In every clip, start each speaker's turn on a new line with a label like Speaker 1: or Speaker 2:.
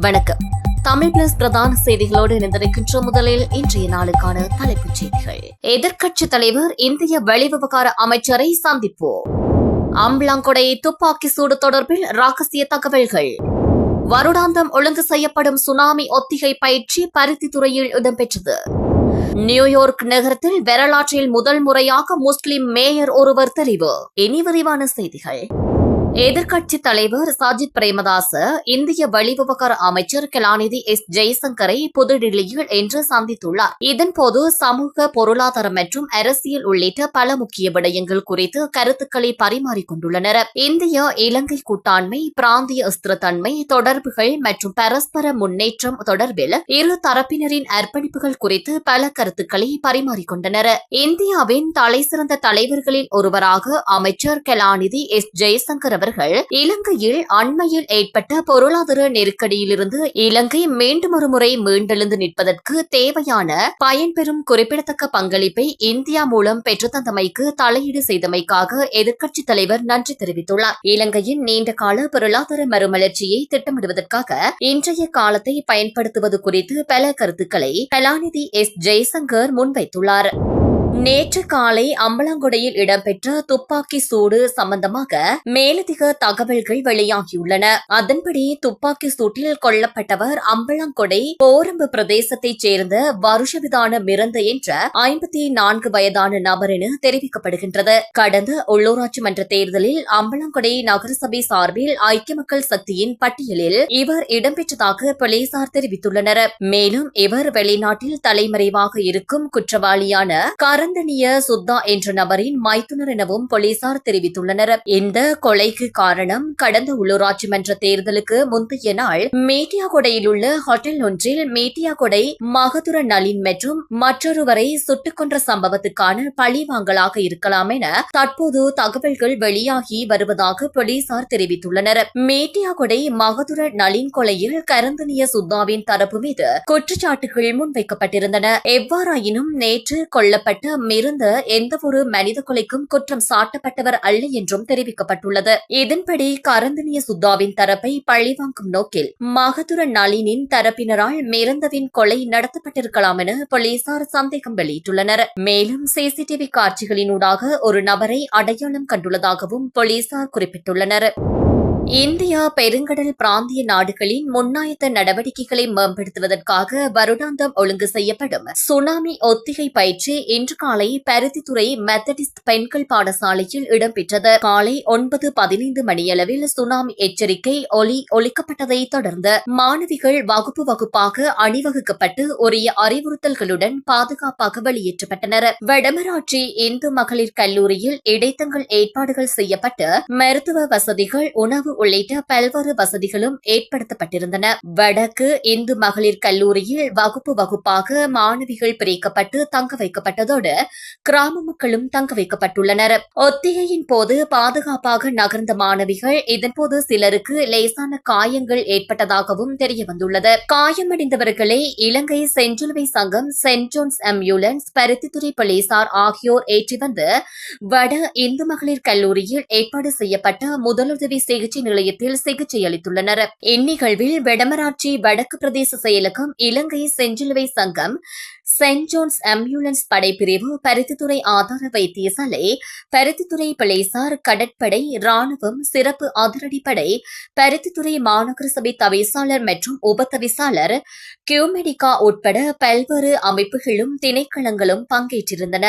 Speaker 1: வணக்கம். தமிழ் பிளஸ் பிரதான செய்திகளோடு இணைந்திருக்கின்ற முதலில் இன்றைய நாளுக்கான தலைப்புச் செய்திகள். எதிர்க்கட்சித் தலைவர் இந்திய வெளிவிவகார அமைச்சரை சந்திப்போம். அம்பலாங்கொடை துப்பாக்கி சூடு தொடர்பில் ரகசிய தகவல்கள். வருடாந்தம் ஒழுங்கு செய்யப்படும் சுனாமி ஒத்திகை பயிற்சி பருத்தித்துறையில் இடம்பெற்றது. நியூயார்க் நகரத்தில் வரலாற்றில் முதல் முறையாக முஸ்லிம் மேயர் ஒருவர் தெரிவு. இனி விரிவான செய்திகள். எதிர்க்கட்சி தலைவர் சாஜித் பிரேமதாச இந்திய வெளிவிவகார அமைச்சர் கலாநிதி எஸ். ஜெய்சங்கரை புதுடில்லியில் இன்று சந்தித்துள்ளார். இதன்போது சமூக பொருளாதார மற்றும் அரசியல் உள்ளிட்ட பல முக்கிய விடயங்கள் குறித்து கருத்துக்களை பரிமாறிக்கொண்டுள்ளனர். இந்திய இலங்கை கூட்டாண்மை பிராந்திய ஸ்திரத்தன்மை தொடர்புகள் மற்றும் பரஸ்பர முன்னேற்றம் தொடர்பில் இரு தரப்பினரின் அர்ப்பணிப்புகள் குறித்து பல கருத்துக்களை பரிமாறிக்கொண்டனர். இந்தியாவின் தலைசிறந்த தலைவர்களில் ஒருவராக அமைச்சர் கலாநிதி எஸ். ஜெய்சங்கர் அவர்கள் இலங்கையில் அண்மையில் ஏற்பட்ட பொருளாதார நெருக்கடியிலிருந்து இலங்கை மீண்டும் ஒருமுறை மீண்டெழுந்து நிற்பதற்கு தேவையான பயன்பெறும் குறிப்பிடத்தக்க பங்களிப்பை இந்தியா மூலம் பெற்றுத்தந்தமைக்கு தலையீடு செய்தமைக்காக எதிர்க்கட்சித் தலைவர் நன்றி தெரிவித்துள்ளார். இலங்கையின் நீண்டகால பொருளாதார மறுமலர்ச்சியை திட்டமிடுவதற்காக இன்றைய காலத்தை பயன்படுத்துவது குறித்து பல கருத்துக்களை கலாநிதி எஸ். ஜெய்சங்கர் முன்வைத்துள்ளார். நேற்று காலை அம்பலங்குடையில் இடம்பெற்ற துப்பாக்கி சூடு சம்பந்தமாக மேலதிக தகவல்கள் வெளியாகியுள்ளன. அதன்படி துப்பாக்கி சூட்டில் கொல்லப்பட்டவர் அம்பலங்கொடை போரம்பு பிரதேசத்தைச் சேர்ந்த வருஷவிதான மிரந்த என்ற ஐம்பத்தி நான்கு வயதான நபர் என தெரிவிக்கப்படுகின்றது. கடந்த உள்ளூராட்சி மன்ற தேர்தலில் அம்பலங்கொடை நகரசபை சார்பில் ஐக்கிய மக்கள் சக்தியின் பட்டியலில் இவர் இடம்பெற்றதாக போலீசார் தெரிவித்துள்ளனர். மேலும் இவர் வெளிநாட்டில் தலைமறைவாக இருக்கும் குற்றவாளியான கரந்தனிய சுத்தா என்ற நபரின் மைத்துனர் எனவும் போலீசார் தெரிவித்துள்ளனர். இந்த கொலைக்கு காரணம் கடந்த உள்ளூராட்சி மன்ற தேர்தலுக்கு முந்தைய நாள் மேட்டியாகொடையில் உள்ள ஹோட்டல் ஒன்றில் மேட்டியாகொடை மகதுர நளின் மற்றும் மற்றொருவரை சுட்டுக் கொன்ற சம்பவத்துக்கான பழிவாங்கலாக இருக்கலாம் என தற்போது தகவல்கள் வெளியாகி வருவதாக போலீசார் தெரிவித்துள்ளனர். மேட்டியாகொடை மகதுர நளின் கொலையில் கரந்தனிய சுத்தாவின் தரப்பு மீது குற்றச்சாட்டுகள் முன்வைக்கப்பட்டிருந்தன. எவ்வாறாயினும் நேற்று கொல்லப்பட்ட மிருந்த எந்தவொரு மனித கொலைக்கும் குற்றம் சாட்டப்பட்டவர் அல்ல என்றும் தெரிவிக்கப்பட்டுள்ளது. இதன்படி கரந்தனிய சுத்தாவின் தரப்பை பழிவாங்கும் நோக்கில் மகதுர நளினின் தரப்பினரால் மிருந்தவின் கொலை நடத்தப்பட்டிருக்கலாம் என போலீசார் சந்தேகம் வெளியிட்டுள்ளனர். மேலும் சிசிடிவி காட்சிகளினூடாக ஒரு நபரை அடையாளம் கண்டுள்ளதாகவும் போலீசார் குறிப்பிட்டுள்ளனர். இந்தியா பெருங்கடல் பிராந்திய நாடுகளின் முன்னாயத்த நடவடிக்கைகளை மேம்படுத்துவதற்காக வருடாந்தம் ஒழுங்கு செய்யப்படும். சுனாமி ஒத்திகை பயிற்சி இன்று காலை பருத்தித்துறை மெத்தடிஸ்ட் பெண்கள் பாடசாலையில் இடம்பெற்றது. காலை ஒன்பது பதினைந்து மணியளவில் சுனாமி எச்சரிக்கை ஒலி ஒலிக்கப்பட்டதை தொடர்ந்து மாணவிகள் வகுப்பு வகுப்பாக அணிவகுக்கப்பட்டு உரிய அறிவுறுத்தல்களுடன் பாதுகாப்பாக வெளியேற்றப்பட்டனர். வடமராட்சி இந்து மகளிர் கல்லூரியில் இடைத்தங்கள் ஏற்பாடுகள் செய்யப்பட்டு மருத்துவ வசதிகள் உணவு உள்ளிட்ட பல்வேறு வசதிகளும் ஏற்படுத்தப்பட்டிருந்தன. வடக்கு இந்து மகளிர் கல்லூரியில் வகுப்பு வகுப்பாக மாணவிகள் பிரிக்கப்பட்டு தங்க வைக்கப்பட்டதோடு கிராம மக்களும் தங்க வைக்கப்பட்டுள்ளனர். ஒத்திகையின் போது பாதுகாப்பாக நகர்ந்த மாணவிகள் இதன்போது சிலருக்கு லேசான காயங்கள் ஏற்பட்டதாகவும் தெரியவந்துள்ளது. காயமடைந்தவர்களை இலங்கை செஞ்சிலுவை சங்கம் சென்ட் ஜோன்ஸ் அம்பியூலன்ஸ் பருத்தித்துறை போலீசார் ஆகியோர் ஏற்றி வந்து வட இந்து மகளிர் கல்லூரியில் ஏற்பாடு செய்யப்பட்ட முதலுதவி சிகிச்சை நிலையத்தில் சிகிச்சை அளித்துள்ளனர். இந்நிகழ்வில் வடமராட்சி வடக்கு பிரதேச செயலகம் இலங்கை செஞ்சிலுவை சங்கம் சென்ட் ஜோன்ஸ் அம்பியூலன்ஸ் படைப்பிரிவு பருத்தித்துறை ஆதார வைத்தியசாலை பருத்தித்துறை பிளேசார் கடற்படை ராணுவம் சிறப்பு அதிரடிப்படை பருத்தித்துறை மாநகர சபை தவிசாளர் மற்றும் உபதவிசாளர் கியூமெடிகா உட்பட பல்வேறு அமைப்புகளும் திணைக்களங்களும் பங்கேற்றிருந்தன.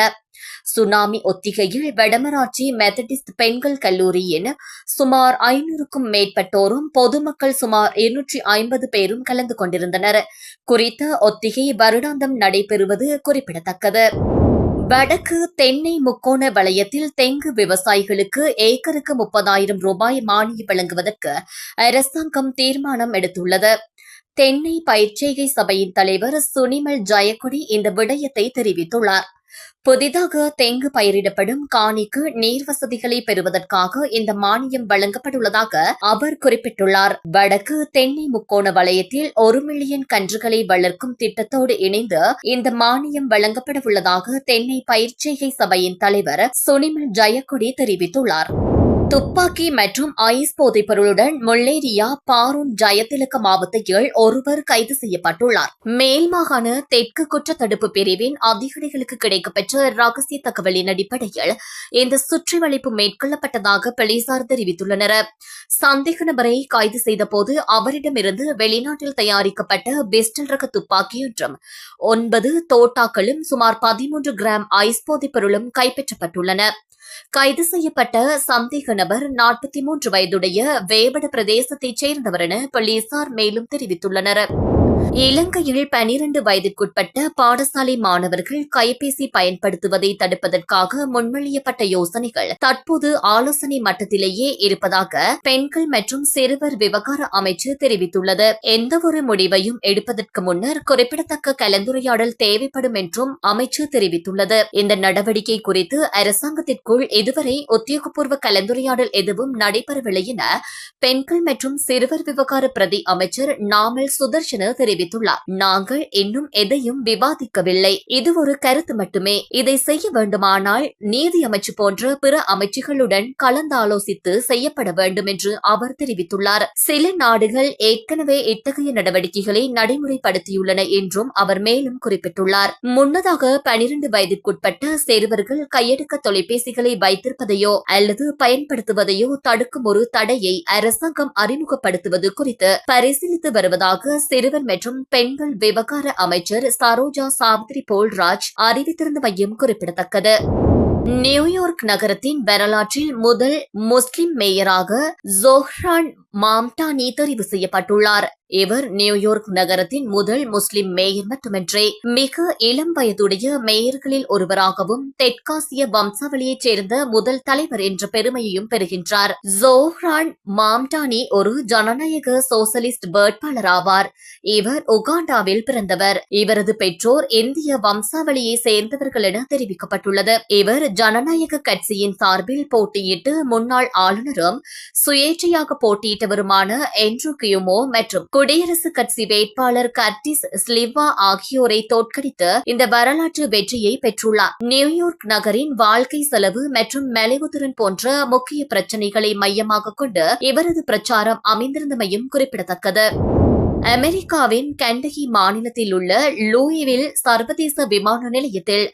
Speaker 1: சுனாமி ஒத்திகையில் வடமராட்சி மெத்தடிஸ்ட் பெண்கள் கல்லூரியின் சுமார் ஐநூறுக்கும் மேற்பட்டோரும் பொதுமக்கள் சுமார் இருநூற்றி ஐம்பது பேரும் கலந்து கொண்டிருந்தனர். குறித்த ஒத்திகை வருடாந்தம் நடைபெறுவது குறிப்பிடத்தக்கது. வடக்கு தென்னை முக்கோண வலயத்தில் தெங்கு விவசாயிகளுக்கு ஏக்கருக்கு முப்பதாயிரம் ரூபாய் மானியம் வழங்குவதற்கு அரசாங்கம் தீர்மானம் எடுத்துள்ளது. தென்னை பயிர்ச்செய்கை சபையின் தலைவர் சுனிமல் ஜெயக்குடி இந்த விடயத்தை தெரிவித்துள்ளார். புதிதாக தெங்கு பயிரிடப்படும் காணிக்கு நீர் வசதிகளை பெறுவதற்காக இந்த மானியம் வழங்கப்பட்டுள்ளதாக அவர் குறிப்பிட்டுள்ளார். வடக்கு தென்னை முக்கோண வலயத்தில் ஒரு மில்லியன் கன்றுகளை வளர்க்கும் திட்டத்தோடு இணைந்து இந்த மானியம் வழங்கப்பட உள்ளதாக தென்னை பயிர்ச்செய்கை சபையின் தலைவர் சுனிமல் ஜெயக்குடி தெரிவித்துள்ளார். துப்பாக்கி மற்றும் ஐஸ் போதைப் பொருளுடன் பாரூன் ஜயதிலக மாவட்டத்தில் ஒருவர் கைது செய்யப்பட்டுள்ளார். மேல் மாகாண தெற்கு குற்றத்தடுப்பு பிரிவின் அதிகாரிகளுக்கு கிடைக்கப்பெற்ற ரகசிய தகவலின் அடிப்படையில் இந்த சுற்றிவளைப்பு மேற்கொள்ளப்பட்டதாக போலீசார் தெரிவித்துள்ளனர். சந்தேக நபரை கைது செய்தபோது அவரிடமிருந்து வெளிநாட்டில் தயாரிக்கப்பட்ட பிஸ்டல் ரக துப்பாக்கியொன்றும் ஒன்பது தோட்டாக்களும் சுமார் பதிமூன்று கிராம் ஐஸ் போதைப் பொருளும் கைப்பற்றப்பட்டுள்ளன. கைது செய்யப்பட்ட சந்தேக நபர் நாற்பத்தி மூன்று வயதுடைய வேவட பிரதேசத்தைச் சேர்ந்தவர் என போலீசார் மேலும் தெரிவித்துள்ளனர். இலங்கையில் பனிரண்டு வயதிற்குட்பட்ட பாடசாலை மாணவர்கள் கைபேசி பயன்படுத்துவதை தடுப்பதற்காக முன்மொழியப்பட்ட யோசனைகள் தற்போது ஆலோசனை மட்டத்திலேயே இருப்பதாக பெண்கள் மற்றும் சிறுவர் விவகார அமைச்சு தெரிவித்துள்ளது. எந்தவொரு முடிவையும் எடுப்பதற்கு முன்னர் குறிப்பிடத்தக்க கலந்துரையாடல் தேவைப்படும் என்றும் அமைச்சு தெரிவித்துள்ளது. இந்த நடவடிக்கை குறித்து அரசாங்கத்திற்குள் இதுவரை உத்தியோகபூர்வ கலந்துரையாடல் எதுவும் நடைபெறவில்லை என பெண்கள் மற்றும் சிறுவர் விவகார பிரதி அமைச்சர் நாமல் சுதர்ஷன தெரிவித்துள்ளார். நாங்கள் இன்னும் எதையும் விவாதிக்கவில்லை. இது ஒரு கருத்து மட்டுமே. இதை செய்ய வேண்டுமானால் நீதி அமைச்சு போன்ற பிற அமைச்சுகளுடன் கலந்தாலோசித்து செய்யப்பட வேண்டும் என்று அவர் தெரிவித்துள்ளார். சில நாடுகள் ஏற்கனவே இத்தகைய நடவடிக்கைகளை நடைமுறைப்படுத்தியுள்ளன என்றும் அவர் மேலும் குறிப்பிட்டுள்ளார். முன்னதாக பனிரண்டு வயதிற்குட்பட்ட சிறுவர்கள் கையெடுக்க தொலைபேசிகளை வைத்திருப்பதையோ அல்லது பயன்படுத்துவதையோ தடுக்கும் ஒரு தடையை அரசாங்கம் அறிமுகப்படுத்துவது குறித்து பரிசீலித்து வருவதாக சிறுவர் மற்றும் பெண்கள் விவகார அமைச்சர் சரோஜா சாவித்ரி போல்ராஜ் அறிவித்திருந்தமையும் குறிப்பிடத்தக்கது. நியூயார்க் நகரத்தின் வரலாற்றில் முதல் முஸ்லிம் மேயராக ஜோஹ்ரான் மாம்டானி தெரிவு செய்யப்பட்டுள்ளார். இவர் நியூயார்க் நகரத்தின் முதல் முஸ்லிம் மேயர் மட்டுமின்றி மிக இளம் வயதுடைய மேயர்களில் ஒருவராகவும் தெற்காசிய வம்சாவளியைச் சேர்ந்த முதல் தலைவர் என்ற பெருமையையும் பெறுகின்றார். ஜோஹ்ரான் மாம்டானி ஒரு ஜனநாயக சோசலிஸ்ட் வேட்பாளர் ஆவார். இவர் உகாண்டாவில் பிறந்தவர். இவரது பெற்றோர் இந்திய வம்சாவளியை சேர்ந்தவர்கள் என தெரிவிக்கப்பட்டுள்ளது. இவர் ஜனநாயக கட்சியின் சார்பில் போட்டியிட்டு முன்னாள் ஆளுநரும் சுயேட்சையாக போட்டியிட்டவருமான என்ட்ரூ கியூமோ மற்றும் குடியரசுக் கட்சி வேட்பாளர் கர்டிஸ் ஸ்லிவா ஆகியோரை தோற்கடித்து இந்த வரலாற்று வெற்றியை பெற்றுள்ளார். நியூயார்க் நகரின் வாழ்க்கை செலவு மற்றும் மெலிவுத்திறன் போன்ற முக்கிய பிரச்சினைகளை மையமாக கொண்டு இவரது பிரச்சாரம் அமைந்திருந்தமையும் குறிப்பிடத்தக்கது. அமெரிக்காவின் கண்டகி மாநிலத்தில் உள்ள லூயிவில் சர்வதேச விமான நிலையத்தில்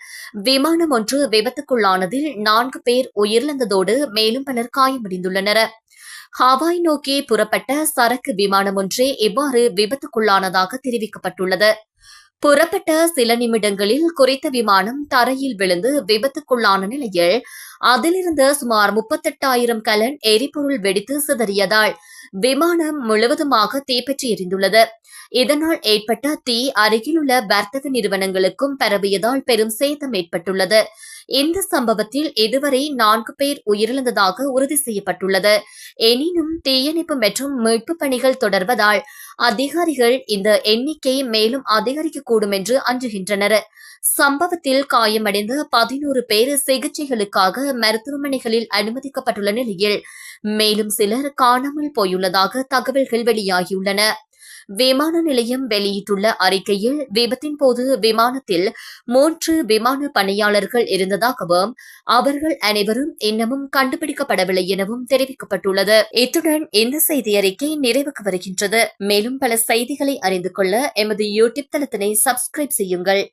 Speaker 1: விமானம் ஒன்று விபத்துக்குள்ளானதில் நான்கு பேர் உயிரிழந்ததோடு மேலும் பலர் காயமடைந்துள்ளனர். ஹவாய் நோக்கி புறப்பட்ட சரக்கு விமானம் ஒன்றே இவ்வாறு விபத்துக்குள்ளானதாக தெரிவிக்கப்பட்டுள்ளது. புறப்பட்ட சில நிமிடங்களில் குறித்த விமானம் தரையில் விழுந்து விபத்துக்குள்ளான நிலையில் அதிலிருந்த சுமார் முப்பத்தெட்டாயிரம் கலன் எரிபொருள் வெடித்து சிதறியதால் விமானம் முழுவதுமாக தீப்பற்றி எரிந்துள்ளது. இதனால் ஏற்பட்ட தீ அருகிலுள்ள வர்த்தக நிறுவனங்களுக்கும் பரவியதால் பெரும் சேதம் ஏற்பட்டுள்ளது. இந்த சம்பவத்தில் இதுவரை நான்கு பேர் உயிரிழந்ததாக உறுதி செய்யப்பட்டுள்ளது. எனினும் தீயணைப்பு மற்றும் மீட்பு பணிகள் தொடர்வதால் அதிகாரிகள் இந்த எண்ணிக்கை மேலும் அதிகரிக்கக்கூடும் என்று அஞ்சுகின்றனர். சம்பவத்தில் காயமடைந்த பதினோரு பேர் சிகிச்சைகளுக்காக மருத்துவமனைகளில் அனுமதிக்கப்பட்டுள்ள நிலையில் மேலும் சிலர் காணாமல் போயுள்ளதாக தகவல்கள் வெளியாகியுள்ளன. விமான நிலையம் வெளியிட்டுள்ள அறிக்கையில் விபத்தின் போது விமானத்தில் மூன்று விமான பணியாளர்கள் இருந்ததாகவும் அவர்கள் அனைவரும் இன்னமும் கண்டுபிடிக்கப்படவில்லை எனவும் தெரிவிக்கப்பட்டுள்ளது. இத்துடன் இந்த செய்தி அறிக்கை நிறைவுக்கு வருகின்றது. மேலும் பல செய்திகளை அறிந்து கொள்ள எமது யூடியூப் தளத்தினை சப்ஸ்கிரைப் செய்யுங்கள்.